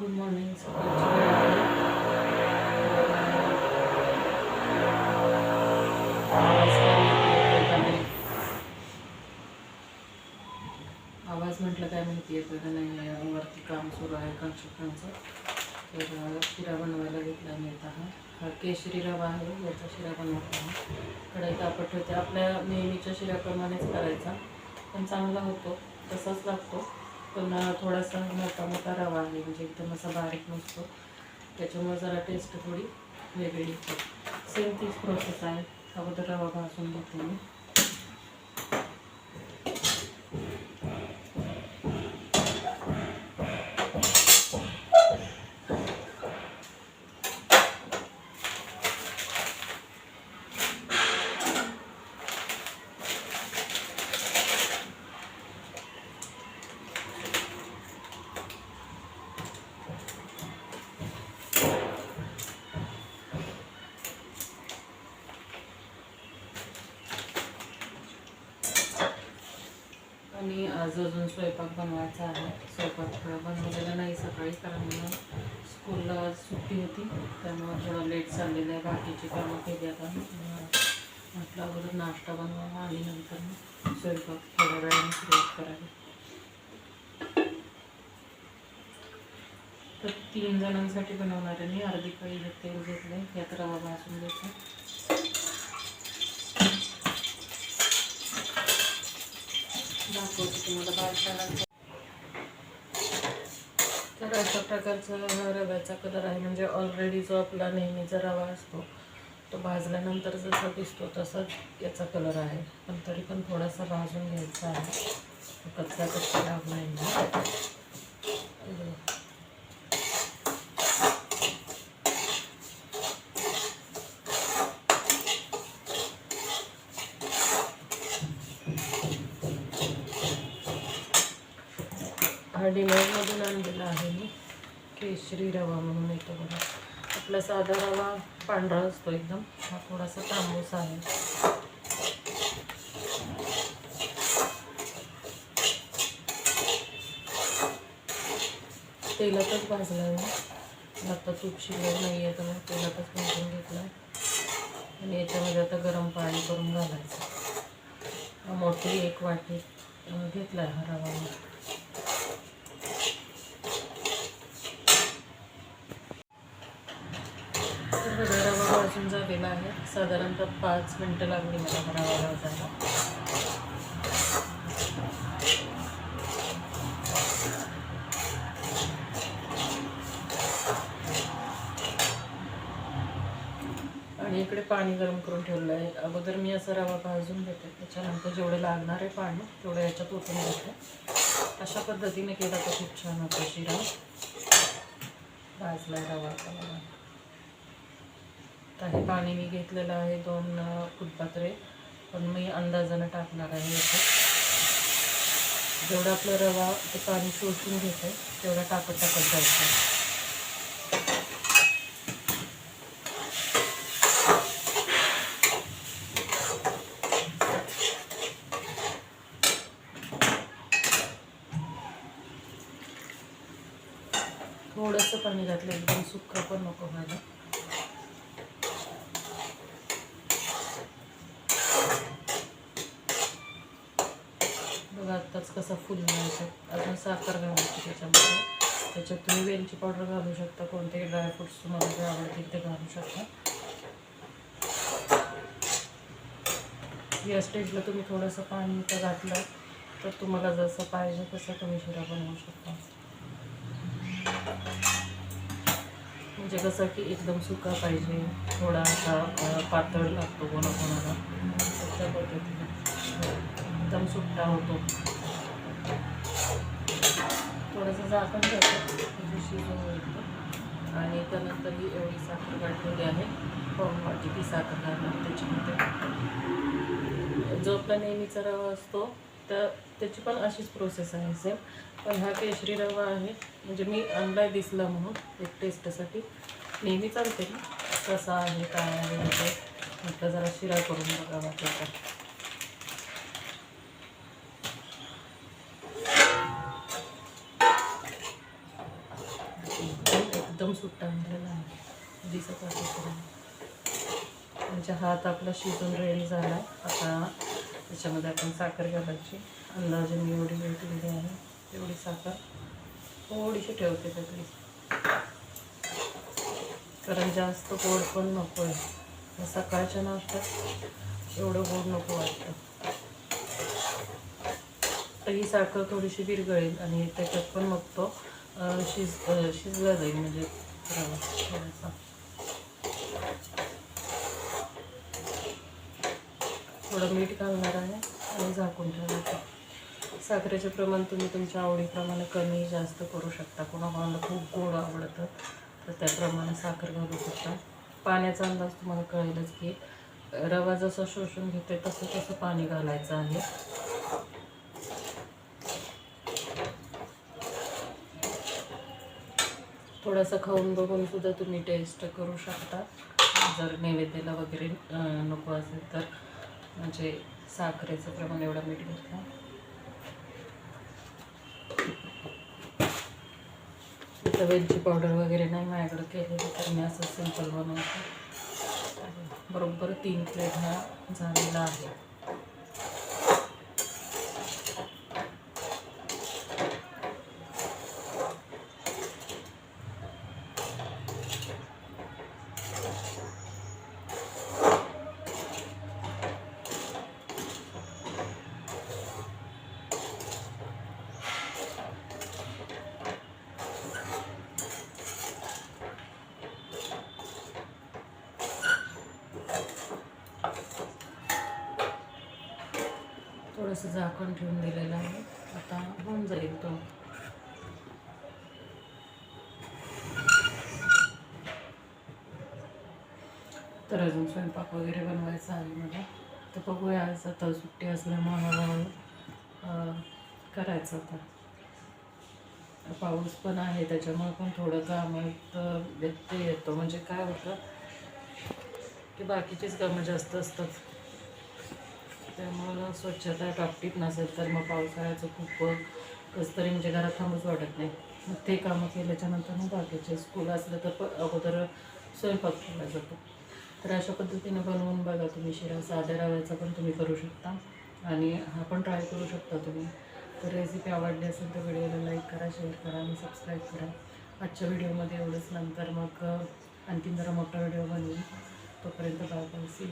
Good morning आवाज म्हटलं काय माहिती येतं का नाही? आहे. वरती काम सुरू आहे कन्स्ट्रक्शनचं तर शिरा बनवायला घेतला मी आता हा. हा केशरी रवा आहे याचा शिरा बनवतो आहे कढई तापत ठेवते. आपल्या नेहमीच्या शिऱ्याप्रमाणेच करायचा. पण चांगला होतो. तसाच लागतो. पण थोडासा मोठा मोठा रवा आहे. म्हणजे एकदम असा बारीक नसतो. त्याच्यामुळे जरा टेस्ट थोडी वेगळी येते. सेम तीच प्रोसेस आहे. अगोदर रवा भाजून घेते मी आणि आज अजून स्वयंपाक बनवायचा आहे. स्वयंपाक थोडा बनवलेला नाही सकाळी कारण मला स्कूलला आज सुट्टी होती. त्यामुळे थोडं लेट चाललेलं आहे. बाकीची कामं केली आता. म्हटलं अगोदर नाश्ता बनवावा. आणि नंतर स्वयंपाक थोड्या वेळाने सुरुवात करावी. तर तीन जणांसाठी बनवणार आहे मी. अर्धी कळी तेल घेतले यात रवा भाजून घेतला दाखवते तुम्हाला बारशाला तर अशा प्रकारचा रव्याचा कलर आहे. म्हणजे ऑलरेडी जो आपला नेहमीचा रवा असतो तो भाजल्यानंतर जसा दिसतो तसाच याचा कलर आहे. पण तरी पण थोडासा भाजून घ्यायचा आहे. कच्चा कच्चा राहू नाही हा डिनरमधून आणलेला आहे मी. केशरी रवा म्हणून येतो बघा. आपला साधा रवा पांढरा असतो एकदम. हा थोडासा तांबूस आहे. तेलातच भाजला आहे आता तूप शिजलं नाही आहे तर मग तेलातच भाजून घेतला आणि याच्यामध्ये आता गरम पाणी करून घालायचं. मोठी एक वाटी घेतला आहे हा रवा मी. तर बघा, रवा भाजून झालेला आहे साधारणतः पाच मिनटं लागली मला हा रवा आणि इकडे पाणी गरम करून ठेवलं आहे अगोदर मी असा रवा भाजून घेते. त्याच्यानंतर जेवढे लागणार आहे पाणी तेवढं याच्यात ओतून घेते. अशा पद्धतीने केला तर खूप छान होतो शिरा. भाजला रवा आता हे पाणी मी घेतलेलं आहे दोन फुटपात्रे. पण मी अंदाजानं टाकणार आहे याच्यात जेवढं आपलं रवा ते पाणी शोषून घेते तेवढं टाकत टाकत जायचं. थोडंसं पाणी घातलं एकदम सुक्का पण नको व्हायला बघा आत्ताच कसा फुलला याच्यात अजून साखर घालायची त्याच्यामध्ये. त्याच्यात तुम्ही वेलची पावडर घालू शकता कोणतेही ड्रायफ्रुट्स तुम्हाला जे आवडतील ते घालू शकता. या स्टेजला तुम्ही थोडंसं पाणी इथं घातलं तर तुम्हाला जसं पाहिजे तसं तुम्ही शिरा बनवू शकता. म्हणजे कसं की एकदम सुका पाहिजे थोडा असा पातळ लागतो कोणा कोणाला त्या पद्धतीने. एकदम सुट्टा होतो. थोडंसं झाकण ठेवतो. शिजून मिळतं आणि त्यानंतर ही एवढी साखर गाठलेली आहे. पाऊण वाटी ती साखर घालणार त्याच्यामध्ये. जो आपला नेहमीचा रवा असतो तर त्याची पण अशीच प्रोसेस आहे सेम पण हा केशरी रवा आहे. म्हणजे मी आणलाय दिसला म्हणून एक टेस्टसाठी नेहमी चालते कसा आहे काय आहे म्हणजे म्हटलं जरा शिरा करून बघावा त्याचा एकदम सुट्टा आणलेला आहे. दिसत आहे म्हणजे हात आपला शिजून रेडी झाला. आता त्याच्यामध्ये आपण साखर घालायची. अंदाजे मी एवढी दिली आहे. तेवढी साखर. थोडीशी ठेवते सगळी कारण जास्त गोड पण नको आहे. सकाळच्या नाश्त्यात एवढं गोड नको वाटतं. तर ही साखर थोडीशी विरघळेल आणि त्याच्यात पण मग तो शिज शिजला जाईल म्हणजे रवा थोडं मीठ घालणार आहे आणि झाकून ठेवायचं. साखरेचे प्रमाण तुम्ही तुमच्या आवडीप्रमाणे कमी जास्त करू शकता. कोणाकोणाला खूप गोड आवडतं तर त्याप्रमाणे साखर घालू शकता. पाण्याचा अंदाज तुम्हाला कळेलच की रवा जसं शोषून घेते तसं तसं पाणी घालायचं आहे. थोडंसं खाऊन बघून सुद्धा तुम्ही टेस्ट करू शकता. जर नैवेद्याला वगैरे नको असेल तर म्हणजे साखरेचं प्रमाण एवढं मीठ घेतलं इथं वेलची पावडर वगैरे नाही माझ्याकडे केलेली तर मी असं सिंपल बनवते. बरोबर तीन प्लेट हा झालेला आहे. असं झाकण ठेवून दिलेलं आहे. आता होऊन जाईल तो. तर अजून स्वयंपाक वगैरे बनवायचा आहे मला. तर बघूया आज आता सुट्टी असल्यामुळे हळूहळू करायचं आता. पाऊस पण आहे त्याच्यामुळे पण थोडं कामात व्यत्यय येतो. म्हणजे काय होतं की बाकीचीच कामं जास्त असतात. त्यामुळं स्वच्छता टापटीप नसेल तर मग पावसाळ्याचं खूप कसं तरी म्हणजे घरात थांबूच वाटत नाही. मग ते कामं केल्याच्यानंतर मग बाकीचे स्कूल असलं तर प अगोदर स्वयंपाक केला जातो. तर अशा पद्धतीने बनवून बघा तुम्ही शिरा साध्या रव्याचा पण तुम्ही करू शकता आणि हा पण ट्राय करू शकता तुम्ही. तर रेसिपी आवडली असेल तर व्हिडिओला लाईक करा शेअर करा आणि सबस्क्राईब करा. आजच्या व्हिडिओमध्ये एवढंच. नंतर मग आणखीन जरा मोठा व्हिडिओ बनवून. तोपर्यंत बाय बाय सी